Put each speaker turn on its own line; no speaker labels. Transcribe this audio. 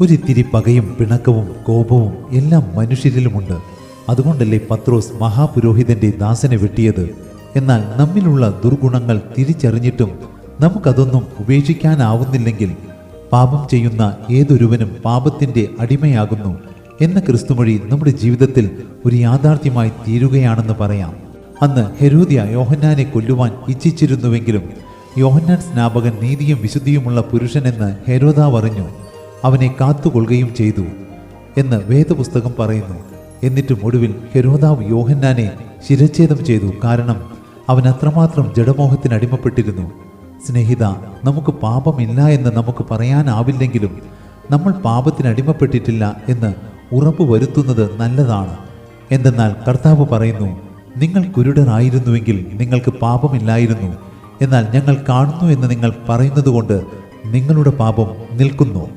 ഒരിത്തിരി പകയും പിണക്കവും കോപവും എല്ലാം മനുഷ്യരിലുമുണ്ട്. അതുകൊണ്ടല്ലേ പത്രോസ് മഹാപുരോഹിതന്റെ ദാസനെ വെട്ടിയത്? എന്നാൽ നമ്മിലുള്ള ദുർഗുണങ്ങൾ തിരിച്ചറിഞ്ഞിട്ടും നമുക്കതൊന്നും ഉപേക്ഷിക്കാനാവുന്നില്ലെങ്കിൽ പാപം ചെയ്യുന്ന ഏതൊരുവനും പാപത്തിന്റെ അടിമയാകുന്നു എന്ന ക്രിസ്തുമൊഴി നമ്മുടെ ജീവിതത്തിൽ ഒരു യാഥാർത്ഥ്യമായി തീരുകയാണെന്ന് പറയാം. അന്ന് ഹെരൂദിയ യോഹന്നാനെ കൊല്ലുവാൻ ഇച്ഛിച്ചിരുന്നുവെങ്കിലും യോഹന്നാൻ സ്നാപകൻ നീതിയും വിശുദ്ധിയുമുള്ള പുരുഷനെന്ന് ഹെരോദാവ് അറിഞ്ഞു. അവനെ കാത്തുകൊള്ളുകയും ചെയ്തു എന്ന് വേദപുസ്തകം പറയുന്നു. എന്നിട്ടും ഒടുവിൽ ഹെരോദാവ് യോഹന്നാനെ ശിരച്ഛേദം ചെയ്തു. കാരണം അവൻ അത്രമാത്രം ജഡമോഹത്തിന് അടിമപ്പെട്ടിരുന്നു. സ്നേഹിത നമുക്ക് പാപമില്ല എന്ന് നമുക്ക് പറയാനാവില്ലെങ്കിലും നമ്മൾ പാപത്തിന് അടിമപ്പെട്ടിട്ടില്ല എന്ന് ഉറപ്പ് വരുത്തുന്നത് നല്ലതാണ്. എന്തെന്നാൽ കർത്താവ് പറയുന്നു നിങ്ങൾ കുരുടരായിരുന്നുവെങ്കിൽ നിങ്ങൾക്ക് പാപമില്ലായിരുന്നു. എന്നാൽ ഞങ്ങൾ കാണുന്നു എന്ന് നിങ്ങൾ പറയുന്നതുകൊണ്ട് നിങ്ങളുടെ പാപം നിൽക്കുന്നു.